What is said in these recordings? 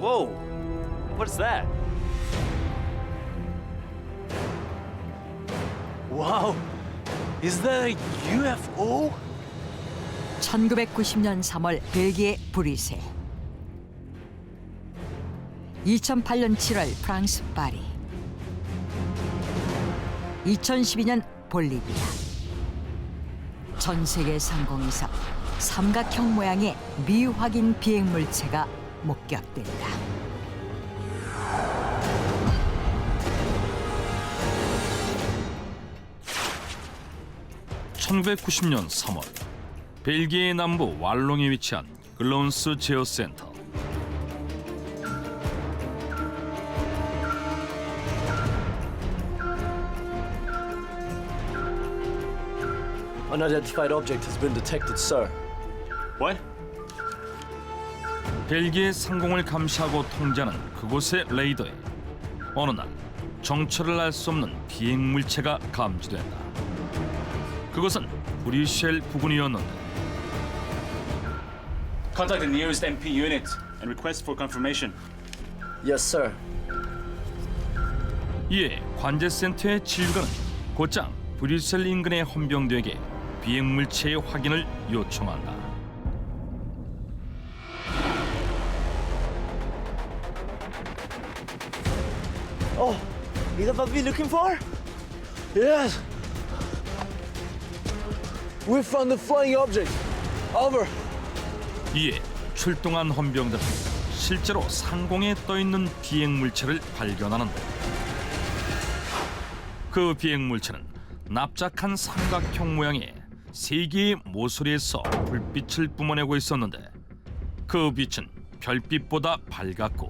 Whoa! What's that? Wow! Is that a UFO? 1990년 3월 벨기에 브리셀 2008년 7월 프랑스 파리 2012년 볼리비아 전 세계 상공에서 삼각형 모양의 미확인 비행 물체가 목격된다. 1990년 3월 벨기에 남부 왈롱에 위치한 글론스 제어 센터. Unidentified object has been detected, sir. What? 벨기에 상공을 감시하고 통제하는 그곳의 레이더에 어느 날 정체를 알 수 없는 비행 물체가 감지된다. 그것은 브리셀 부근이었는데 Contact the nearest MP unit and request for confirmation. Yes, sir. 이에 관제센터의 지휘관은 곧장 브뤼셀 인근의 헌병대에게 비행 물체의 확인을 요청한다. Oh, is that what we're looking for? Yes. We found the flying object. Over. 이에 출동한 헌병들은 실제로 상공에 떠 있는 비행 물체를 발견하는데 그 비행 물체는 납작한 삼각형 모양의 세 개의 모서리에서 불빛을 뿜어내고 있었는데 그 빛은 별빛보다 밝았고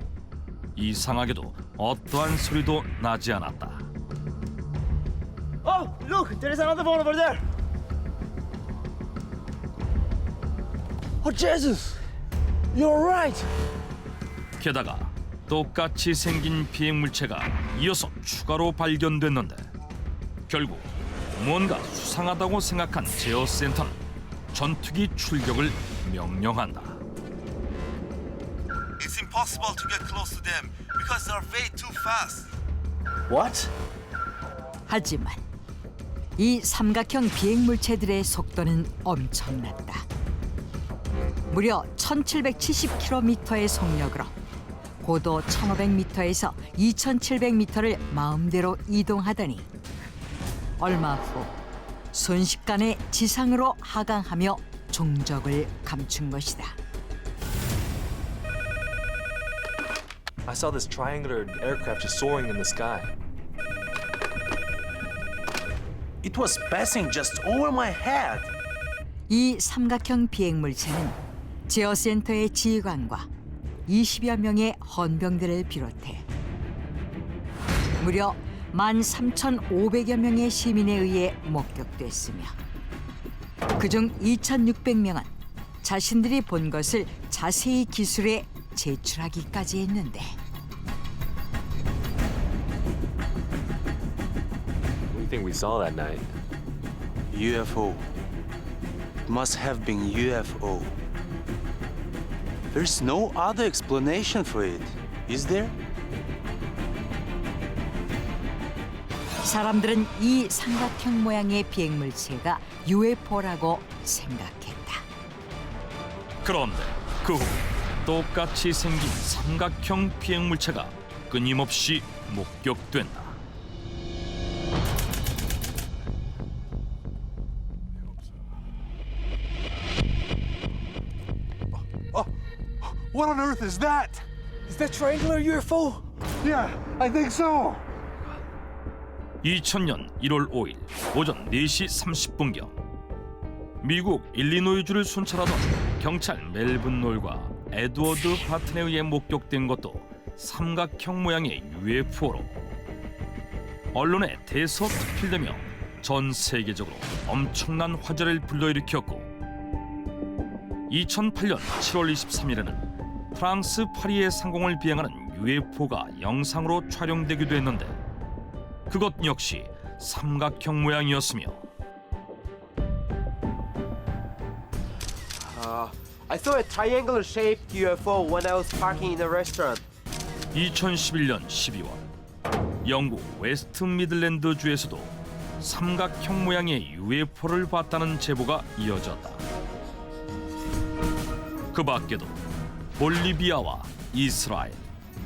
이상하게도 어떠한 소리도 나지 않았다. Oh, look, there is another one over there. Oh, Jesus. You're right. 게다가 똑같이 생긴 비행 물체가 이어서 추가로 발견됐는데 결국 뭔가 수상하다고 생각한 제어 센터는 전투기 출격을 명령한다. It's impossible to get close to them because they're way too fast. What? 하지만 이 삼각형 비행 물체들의 속도는 엄청났다. 무려 1770km의 속력으로 고도 1500m에서 2700m를 마음대로 이동하더니 얼마 후 순식간에 지상으로 하강하며 종적을 감춘 것이다. I saw this triangular aircraft just soaring in the sky. It was passing just over my head. 이 삼각형 비행 물체는 제어 센터의 지휘관과 20여 명의 헌병들을 비롯해 무려 13,500여 명의 시민에 의해 목격됐으며 그중 2,600명은 자신들이 본 것을 자세히 기술에 제출하기까지 했는데 Think we saw that night? UFO. Must have been UFO. There's no other explanation for it, is there? 사람들은 이 삼각형 모양의 비행 물체가 UFO라고 생각했다. 그런데 그 후 똑같이 생긴 삼각형 비행 물체가 끊임없이 목격된다. What on earth is that? Is that triangular UFO? Yeah, I think so. 2000년 1월 5일 오전 4시 30분경 미국 일리노이주를 순찰하던 경찰 멜븐 놀과 에드워드 바튼에 의해 목격된 것도 삼각형 모양의 UFO로 언론에 대서특필되며 전 세계적으로 엄청난 화제를 불러일으켰고 2008년 7월 23일에는 프랑스 파리의 상공을 비행하는 UFO가 영상으로 촬영되기도 했는데 그것 역시 삼각형 모양이었으며 I saw a triangular shaped UFO when I was parking in a restaurant. 2011년 12월 영국 웨스트 미들랜드 주에서도 삼각형 모양의 UFO를 봤다는 제보가 이어졌다. 그 밖에도 볼리비아와 이스라엘,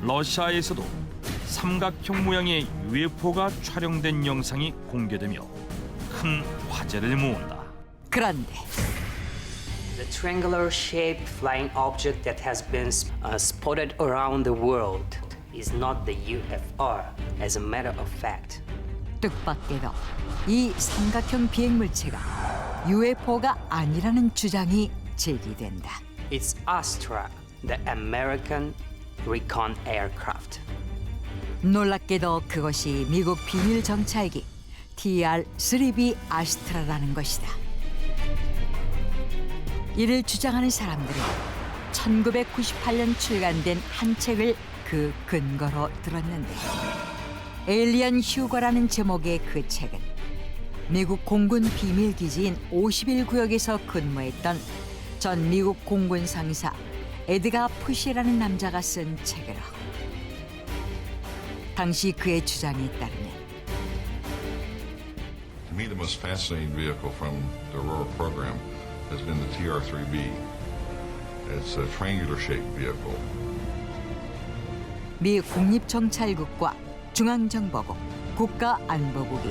러시아에서도 삼각형 모양의 UFO가 촬영된 영상이 공개되며 큰 화제를 모은다. 그런데 The triangular shaped flying object that has been uh, spotted around the world is not the UFO, as a matter of fact. 뜻밖에도 이 삼각형 비행 물체가 UFO가 아니라는 주장이 제기된다. It's Astra, the American recon aircraft. 놀랍게도 그것이 미국 비밀 정찰기 TR-3B 아스트라라는 것이다. 이를 주장하는 사람들은 1998년 출간된 한 책을 그 근거로 들었는데 에일리언 휴거라는 제목의 그 책은 미국 공군 비밀 기지인 51구역에서 근무했던 전 미국 공군 상사 에드가 푸시라는 남자가 쓴 책이라. 당시 그의 주장에 따르면 To me, the most fascinating vehicle from the Aurora program has been the TR-3B. It's a triangular-shaped vehicle. 미 국립정찰국과 중앙정보국, 국가안보국이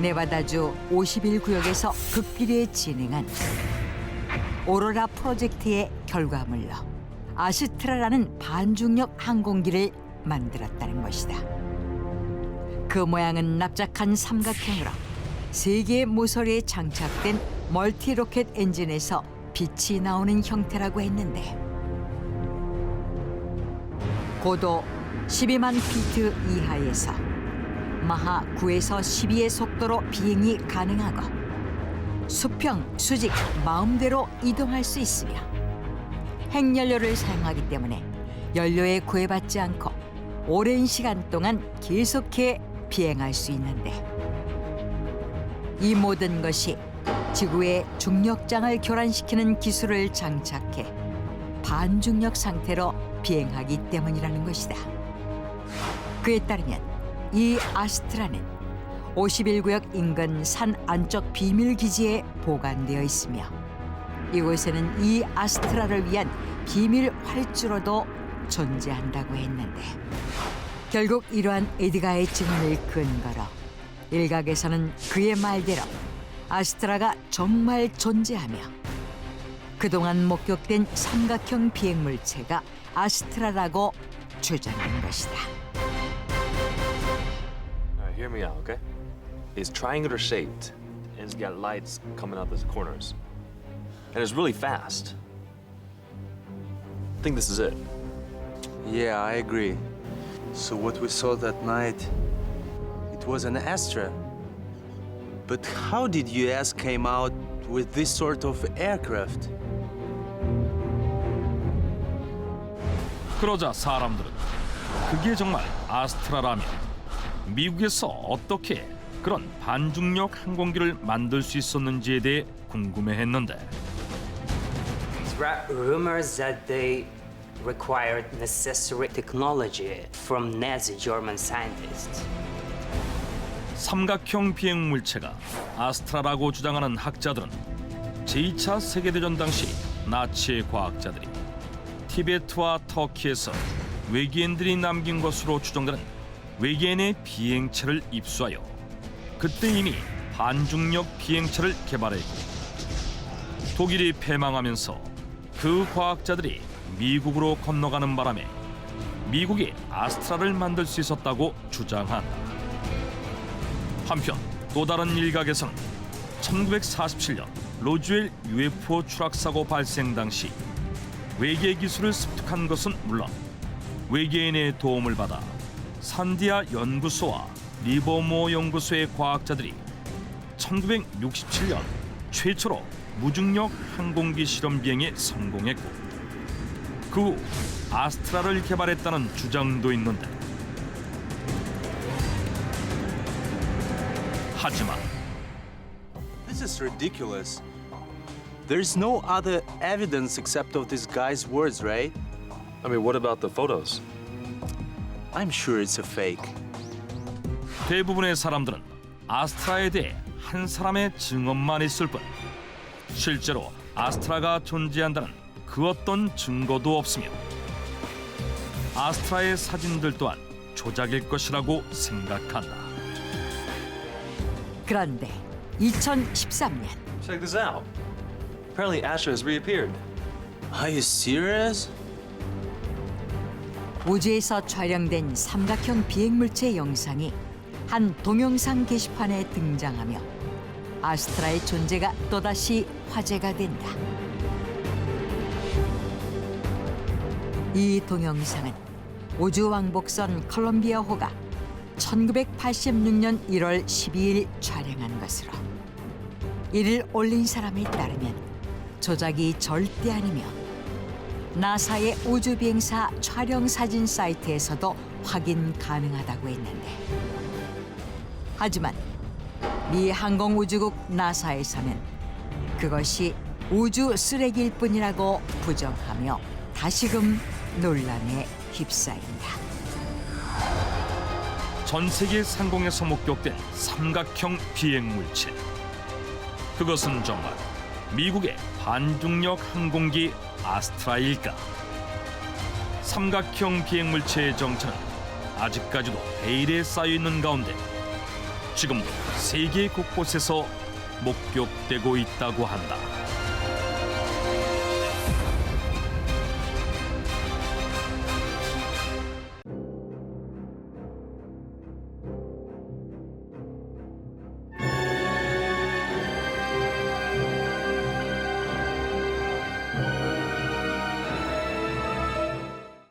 네바다주 51구역에서 극비리에 진행한 오로라 프로젝트의 결과물로 아스트라라는 반중력 항공기를 만들었다는 것이다. 그 모양은 납작한 삼각형으로 세 개의 모서리에 장착된 멀티 로켓 엔진에서 빛이 나오는 형태라고 했는데 고도 12만 피트 이하에서 마하 9에서 12의 속도로 비행이 가능하고 수평, 수직, 마음대로 이동할 수 있으며 핵연료를 사용하기 때문에 연료에 구애받지 않고 오랜 시간 동안 계속해 비행할 수 있는데 이 모든 것이 지구의 중력장을 교란시키는 기술을 장착해 반중력 상태로 비행하기 때문이라는 것이다. 그에 따르면 이 아스트라는 51구역 인근 산 안쪽 비밀 기지에 보관되어 있으며 이곳에는 이 아스트라를 위한 비밀 활주로도 존재한다고 했는데 결국 이러한 에드가의 증언을 근거로 일각에서는 그의 말대로 아스트라가 정말 존재하며 그동안 목격된 삼각형 비행물체가 아스트라라고 주장한 것이다. Alright, hear me out, okay? It's triangular shaped, and it's got lights coming out the corners. And it's really fast. I think this is it. Yeah, I agree. So what we saw that night, it was an Astra. But how did US came out with this sort of aircraft? 그러자 사람들은 그게 정말 아스트라라면 미국에서 어떻게 그런 반중력 항공기를 만들 수 있었는지에 대해 궁금해했는데 rumors that they required necessary technology from Nazi German scientists. 삼각형 비행 물체가 아스트라라고 주장하는 학자들은 제2차 세계대전 당시 나치의 과학자들이 티베트와 터키에서 외계인들이 남긴 것으로 추정되는 외계인의 비행체를 입수하여 그때 이미 반중력 비행체를 개발했고 독일이 패망하면서 그 과학자들이 미국으로 건너가는 바람에 미국이 아스트라를 만들 수 있었다고 주장한다. 한편 또 다른 일각에서는 1947년 로즈웰 UFO 추락 사고 발생 당시 외계 기술을 습득한 것은 물론 외계인의 도움을 받아 산디아 연구소와 리버모 연구소의 과학자들이 1967년 최초로 무중력 항공기 실험 비행에 성공했고 그 후 아스트라를 개발했다는 주장도 있는데 하지만 This is ridiculous. There's no other evidence except of this guy's words, right? I mean, what about the photos? I'm sure it's a fake. 대부분의 사람들은 아스트라에 대해 한 사람의 증언만 있을 뿐 실제로 아스트라가 존재한다는 그 어떤 증거도 없으며 아스트라의 사진들 또한 조작일 것이라고 생각한다. 그런데 2013년 Check this out. Apparently, Astra has reappeared. Are you serious? 우주에서 촬영된 삼각형 비행물체 영상이 한 동영상 게시판에 등장하며 아스트라의 존재가 또다시 화제가 된다. 이 동영상은 우주왕복선 컬럼비아호가 1986년 1월 12일 촬영한 것으로 이를 올린 사람에 따르면 조작이 절대 아니며 나사의 우주비행사 촬영 사진 사이트에서도 확인 가능하다고 했는데 하지만 미 항공우주국 나사에서는 그것이 우주 쓰레기일 뿐이라고 부정하며 다시금 논란에 휩싸인다. 전 세계 상공에서 목격된 삼각형 비행 물체. 그것은 정말 미국의 반중력 항공기 아스트라일까? 삼각형 비행 물체의 정체는 아직까지도 베일에 쌓여 있는 가운데 지금도 세계 곳곳에서 목격되고 있다고 한다.